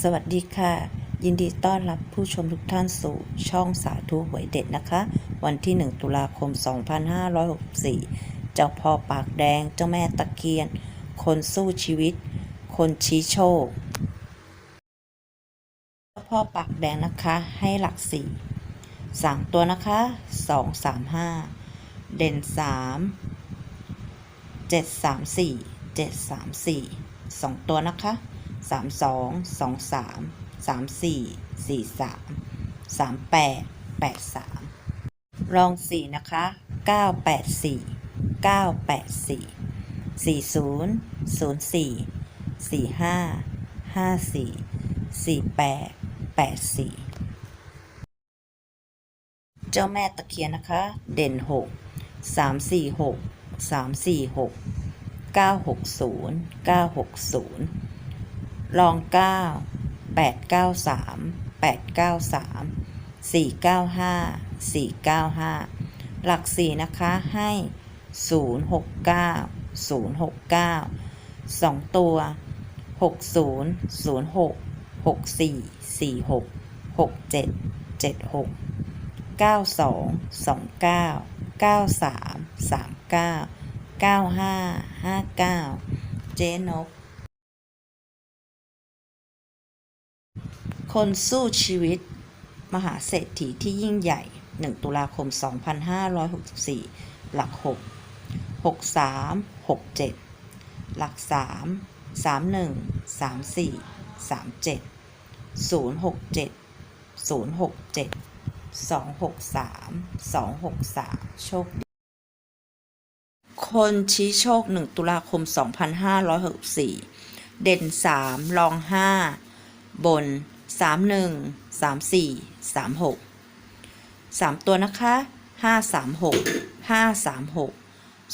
สวัสดีค่ะ ยินดีต้อนรับผู้ชมทุกท่านสู่ช่องสาธุหวยเด็ดนะคะ วันที่ 1 ตุลาคม 2564 เจ้าพ่อปากแดงเจ้าแม่ตะเคียน คนสู้ชีวิต คนชี้โชค เจ้าพ่อปากแดงนะคะให้หลักสี่สามตัวนะคะสองสามห้าเด่นสามเจ็ดสามสี่เจ็ดสามสี่สองตัวนะคะ สามสองสองสามสามสี่สี่สามสามแปดแปดสามรองสี่นะคะเก้าแปดสี่เก้าแปดสี่สี่ศูนย์ศูนย์สี่สี่ห้าห้าสี่สี่แปดแปดสี่เจ้าแม่ตะเคียนนะคะ เด่นหกสามสี่หกสามสี่หกเก้าหกศูนย์เก้าหกศูนย์ รองเก้าแปดเก้าสามแปดเก้าสามสี่เก้าห้าสี่เก้าห้าหลักสี่นะคะให้ศูนย์หกเก้าศูนย์หกเก้าสองตัวหกศูนย์ศูนย์หกหกสี่สี่หกหกเจ็ดเจ็ดหกเก้าสองสองเก้าเก้าสามสามเก้าเก้าห้าห้าเก้าเจ๊นก คนสู้ชีวิต มหาเศรษฐีที่ยิ่งใหญ่ 1 ตุลาคม 2564 หลัก 6 63 67 หลัก 3 31 34 37 067 067สองหกสามสองหกสามโชคดี คนชี้โชคหนึ่งตุลาคมสองพันห้าร้อยหกสี่เด่นสามรองห้าบน สามหนึ่งสามสี่สามหกสามตัวนะคะห้าสามหกห้าสามหก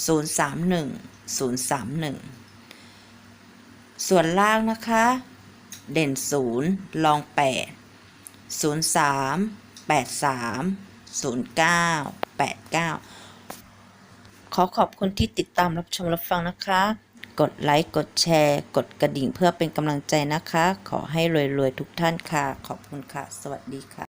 ศูนย์สามหนึ่งศูนย์สามหนึ่งส่วนล่างนะคะ เด่นศูนย์รองแปดศูนย์สามแปดสามศูนย์เก้าแปดเก้าขอขอบคุณที่ติดตามรับชมรับฟังนะคะ กดไลค์กดแชร์ กดกระดิ่งเพื่อเป็นกำลังใจนะคะ ขอให้รวยๆทุกท่านค่ะ ขอบคุณค่ะ สวัสดีค่ะ